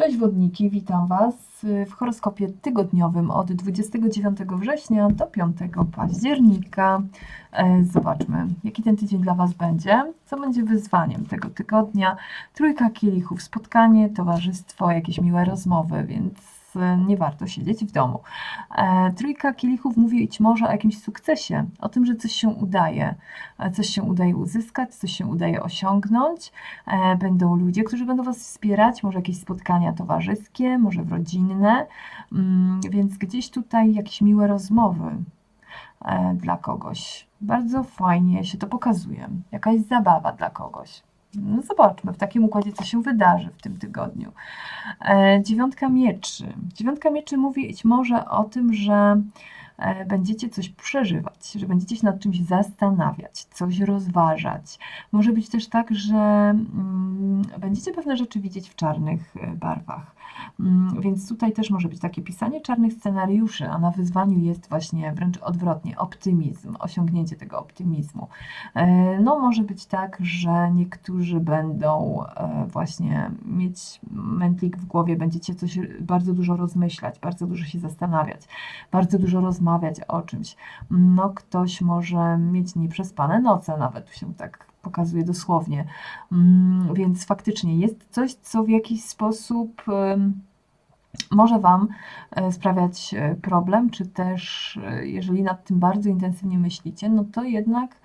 Cześć wodniki, witam Was w horoskopie tygodniowym od 29 września do 5 października. E, Zobaczmy, jaki ten tydzień dla Was będzie, co będzie wyzwaniem tego tygodnia. Trójka kielichów, spotkanie, towarzystwo, jakieś miłe rozmowy, więc nie warto siedzieć w domu. E, Trójka kielichów mówi być może o jakimś sukcesie, o tym, że coś się udaje, e, coś się udaje uzyskać, coś się udaje osiągnąć. E, Będą ludzie, którzy będą Was wspierać, może jakieś spotkania towarzyskie, może rodzinne, Mm, więc gdzieś tutaj jakieś miłe rozmowy dla kogoś. Bardzo fajnie się to pokazuje. Jakaś zabawa dla kogoś. No zobaczmy w takim układzie, co się wydarzy w tym tygodniu. E, Dziewiątka mieczy. Dziewiątka mieczy mówi być może o tym, że będziecie coś przeżywać, że będziecie się nad czymś zastanawiać, coś rozważać. Może być też tak, że mm, będziecie pewne rzeczy widzieć w czarnych e, barwach. Mm, Więc tutaj też może być takie pisanie czarnych scenariuszy, a na wyzwaniu jest właśnie wręcz odwrotnie optymizm, osiągnięcie tego optymizmu. E, No, może być tak, że niektórzy będą e, właśnie mieć mętlik w głowie, będziecie coś bardzo dużo rozmyślać, bardzo dużo się zastanawiać, bardzo dużo rozmawiać o czymś. No, ktoś może mieć nieprzespane noce, nawet się tak pokazuje dosłownie. Mm, Więc faktycznie jest coś, co w jakiś sposób może Wam e, sprawiać e, problem, czy też e, jeżeli nad tym bardzo intensywnie myślicie, no to jednak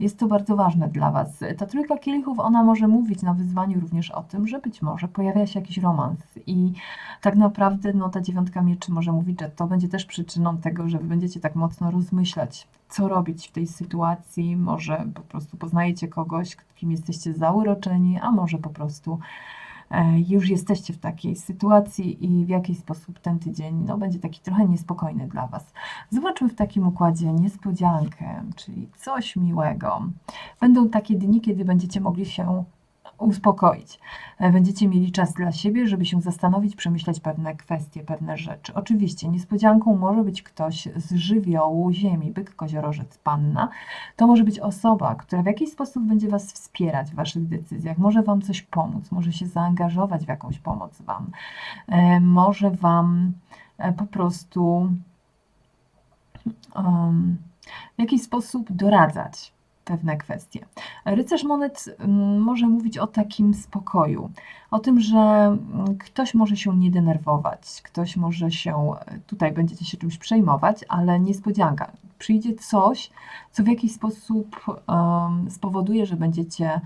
jest to bardzo ważne dla Was. Ta trójka kielichów, ona może mówić na wyzwaniu również o tym, że być może pojawia się jakiś romans i tak naprawdę no, ta dziewiątka mieczy może mówić, że to będzie też przyczyną tego, że Wy będziecie tak mocno rozmyślać, co robić w tej sytuacji. Może po prostu poznajecie kogoś, kim jesteście zauroczeni, a może po prostu już jesteście w takiej sytuacji i w jakiś sposób ten tydzień no, będzie taki trochę niespokojny dla Was. Zobaczmy w takim układzie niespodziankę, czyli coś miłego. Będą takie dni, kiedy będziecie mogli się uspokoić. E, Będziecie mieli czas dla siebie, żeby się zastanowić, przemyśleć pewne kwestie, pewne rzeczy. Oczywiście niespodzianką może być ktoś z żywiołu ziemi, byk, koziorożec, panna. To może być osoba, która w jakiś sposób będzie Was wspierać w Waszych decyzjach, może Wam coś pomóc, może się zaangażować w jakąś pomoc Wam, E, może Wam e, po prostu em, w jakiś sposób doradzać pewne kwestie. Rycerz monet mm, może mówić o takim spokoju, o tym, że mm, ktoś może się nie denerwować, ktoś może się, tutaj będziecie się czymś przejmować, ale niespodzianka. Przyjdzie coś, co w jakiś sposób em, spowoduje, że będziecie,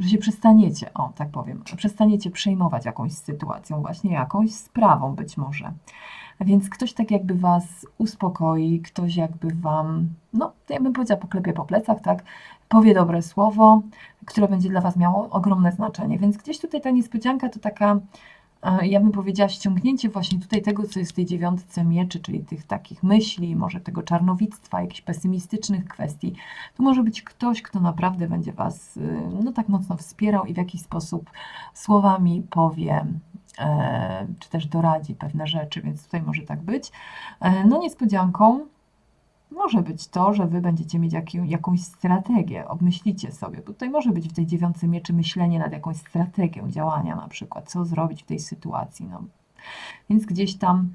że się przestaniecie, o tak powiem, przestaniecie przejmować jakąś sytuacją, właśnie jakąś sprawą być może. Więc ktoś tak jakby Was uspokoi, ktoś jakby Wam, no, ja bym powiedziała, poklepie po plecach, tak, powie dobre słowo, które będzie dla Was miało ogromne znaczenie. Więc gdzieś tutaj ta niespodzianka to taka, ja bym powiedziała, ściągnięcie właśnie tutaj tego, co jest w tej dziewiątce mieczy, czyli tych takich myśli, może tego czarnowictwa, jakichś pesymistycznych kwestii. To może być ktoś, kto naprawdę będzie Was, y, no tak mocno wspierał i w jakiś sposób słowami powie, e, czy też doradzi pewne rzeczy, więc tutaj może tak być. E, No niespodzianką może być to, że Wy będziecie mieć jakią, jakąś strategię, obmyślicie sobie. Bo tutaj może być w tej dziewiątce mieczy myślenie nad jakąś strategią działania na przykład, co zrobić w tej sytuacji. No. Więc gdzieś tam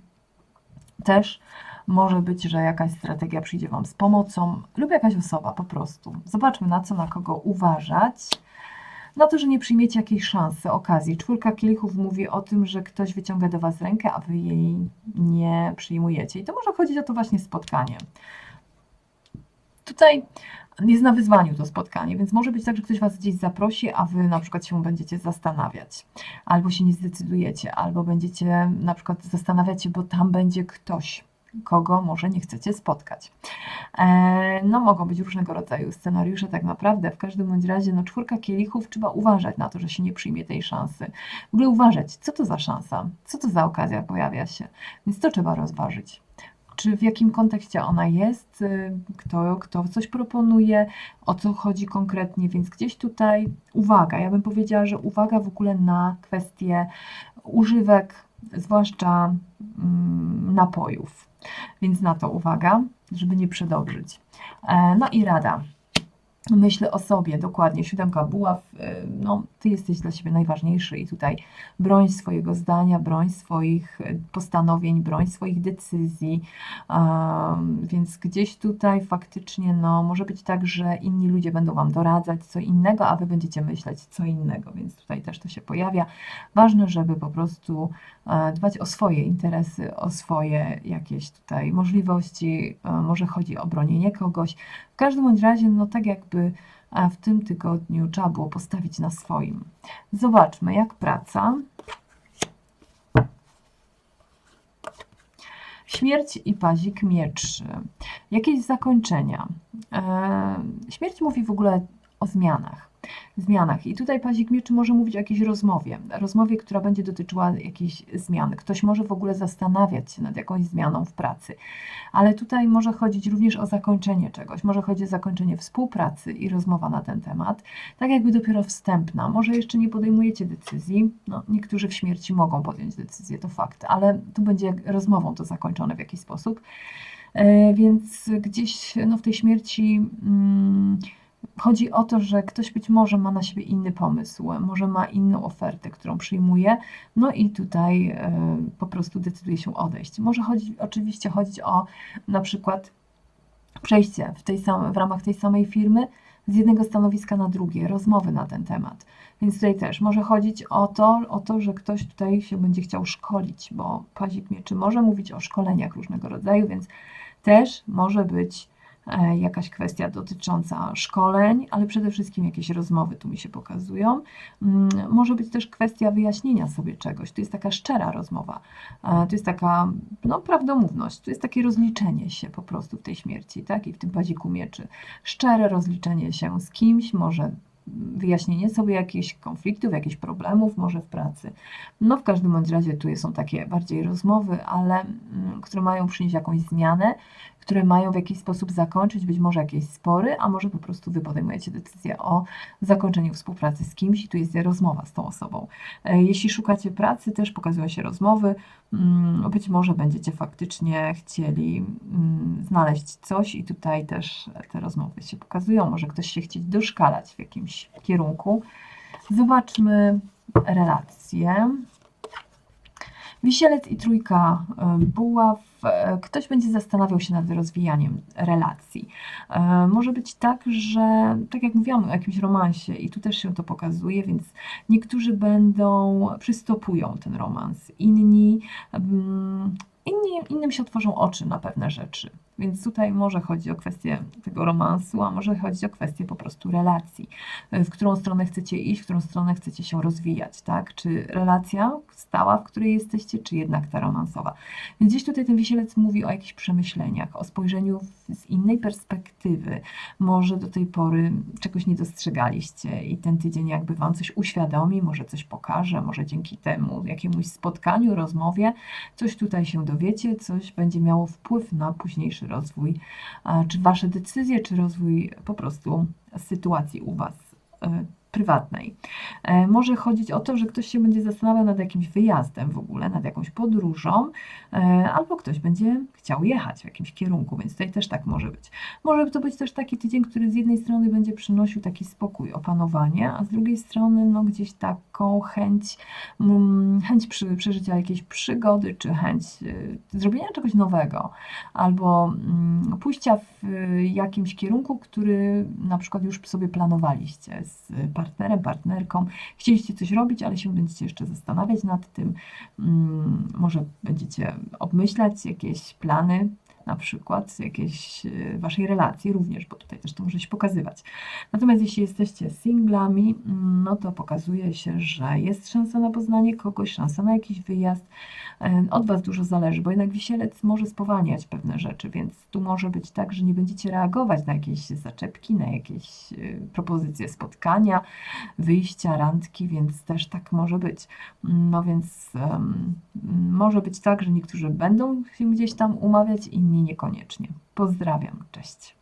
też może być, że jakaś strategia przyjdzie Wam z pomocą lub jakaś osoba po prostu. Zobaczmy na co, na kogo uważać. Na to, że nie przyjmiecie jakiejś szansy, okazji. Czwórka kielichów mówi o tym, że ktoś wyciąga do Was rękę, a Wy jej nie przyjmujecie. I to może chodzić o to właśnie spotkanie. Tutaj jest na wyzwaniu to spotkanie, więc może być tak, że ktoś Was gdzieś zaprosi, a Wy na przykład się będziecie zastanawiać, albo się nie zdecydujecie, albo będziecie na przykład zastanawiać się, bo tam będzie ktoś, kogo może nie chcecie spotkać. E, No, mogą być różnego rodzaju scenariusze, tak naprawdę. W każdym bądź razie, no, czwórka kielichów, trzeba uważać na to, że się nie przyjmie tej szansy. W ogóle uważać, co to za szansa, co to za okazja pojawia się, więc to trzeba rozważyć. Czy w jakim kontekście ona jest, y, kto, kto coś proponuje, o co chodzi konkretnie, więc gdzieś tutaj uwaga, ja bym powiedziała, że uwaga w ogóle na kwestie używek, zwłaszcza mm, napojów, więc na to uwaga, żeby nie przedobrzyć. E, No i rada. Myślę o sobie, dokładnie, siódemka buław, y, no ty jesteś dla siebie najważniejszy i tutaj broń swojego zdania, broń swoich e, postanowień, broń swoich decyzji. Um, więc gdzieś tutaj faktycznie no, może być tak, że inni ludzie będą wam doradzać co innego, a wy będziecie myśleć co innego, więc tutaj też to się pojawia. Ważne, żeby po prostu e, dbać o swoje interesy, o swoje jakieś tutaj możliwości, e, może chodzi o bronienie kogoś. W każdym bądź razie, no tak jakby w tym tygodniu trzeba było postawić na swoim. Zobaczmy, jak praca. Śmierć i pazik mieczy. Jakieś zakończenia. E, Śmierć mówi w ogóle o zmianach. Zmianach. I tutaj pazik mieczy może mówić o jakiejś rozmowie. Rozmowie, która będzie dotyczyła jakiejś zmiany. Ktoś może w ogóle zastanawiać się nad jakąś zmianą w pracy. Ale tutaj może chodzić również o zakończenie czegoś. Może chodzić o zakończenie współpracy i rozmowa na ten temat. Tak jakby dopiero wstępna. Może jeszcze nie podejmujecie decyzji. No, niektórzy w śmierci mogą podjąć decyzję, to fakt. Ale tu będzie rozmową to zakończone w jakiś sposób. E, Więc gdzieś no, w tej śmierci mm, chodzi o to, że ktoś być może ma na siebie inny pomysł, może ma inną ofertę, którą przyjmuje, no i tutaj e, po prostu decyduje się odejść. Może chodzić, oczywiście chodzić o na przykład przejście w, tej w ramach tej samej firmy z jednego stanowiska na drugie, rozmowy na ten temat. Więc tutaj też może chodzić o to, o to, że ktoś tutaj się będzie chciał szkolić, bo pazik mieczy może mówić o szkoleniach różnego rodzaju, więc też może być jakaś kwestia dotycząca szkoleń, ale przede wszystkim jakieś rozmowy tu mi się pokazują. Mm, Może być też kwestia wyjaśnienia sobie czegoś. To jest taka szczera rozmowa. E, To jest taka no, prawdomówność. To jest takie rozliczenie się po prostu w tej śmierci, tak? I w tym paziku mieczy. Szczere rozliczenie się z kimś, może wyjaśnienie sobie jakichś konfliktów, jakichś problemów, może w pracy. No w każdym bądź razie tu są takie bardziej rozmowy, ale mm, które mają przynieść jakąś zmianę, które mają w jakiś sposób zakończyć być może jakieś spory, a może po prostu Wy podejmujecie decyzję o zakończeniu współpracy z kimś i tu jest rozmowa z tą osobą. E, Jeśli szukacie pracy, też pokazują się rozmowy. Mm, Być może będziecie faktycznie chcieli mm, znaleźć coś i tutaj też te rozmowy się pokazują. Może ktoś się chcieć doszkalać w jakimś kierunku. Zobaczmy relacje. Wisielec i trójka y, buław. E, Ktoś będzie zastanawiał się nad rozwijaniem relacji. E, Może być tak, że tak jak mówiłam o jakimś romansie i tu też się to pokazuje, więc niektórzy będą, przystopują ten romans, inni, mm, inni innym się otworzą oczy na pewne rzeczy. Więc tutaj może chodzi o kwestię tego romansu, a może chodzić o kwestię po prostu relacji. W którą stronę chcecie iść, w którą stronę chcecie się rozwijać, tak? Czy relacja stała, w której jesteście, czy jednak ta romansowa. Więc gdzieś tutaj ten wisielec mówi o jakichś przemyśleniach, o spojrzeniu z innej perspektywy. Może do tej pory czegoś nie dostrzegaliście i ten tydzień jakby Wam coś uświadomi, może coś pokaże, może dzięki temu jakiemuś spotkaniu, rozmowie, coś tutaj się dowiecie, coś będzie miało wpływ na późniejszy a, czy Wasze decyzje, czy rozwój po prostu sytuacji u Was e, prywatnej. E, Może chodzić o to, że ktoś się będzie zastanawiał nad jakimś wyjazdem w ogóle, nad jakąś podróżą, e, albo ktoś będzie chciał jechać w jakimś kierunku, więc tutaj też tak może być. Może to być też taki tydzień, który z jednej strony będzie przynosił taki spokój, opanowanie, a z drugiej strony no gdzieś taką chęć, mm, chęć przeżycia jakiejś przygody, czy chęć y, zrobienia czegoś nowego, albo mm, pójścia w jakimś kierunku, który na przykład już sobie planowaliście z partnerem, partnerką. Chcieliście coś robić, ale się będziecie jeszcze zastanawiać nad tym. Mm, Może będziecie obmyślać jakieś plany, na przykład jakiejś y, waszej relacji również, bo tutaj też to może się pokazywać. Natomiast jeśli jesteście singlami, no to pokazuje się, że jest szansa na poznanie kogoś, szansa na jakiś wyjazd. E, Od was dużo zależy, bo jednak wisielec może spowalniać pewne rzeczy, więc tu może być tak, że nie będziecie reagować na jakieś zaczepki, na jakieś y, propozycje spotkania, wyjścia, randki, więc też tak może być. No więc em, może być tak, że niektórzy będą się gdzieś tam umawiać, inni niekoniecznie. Pozdrawiam, cześć.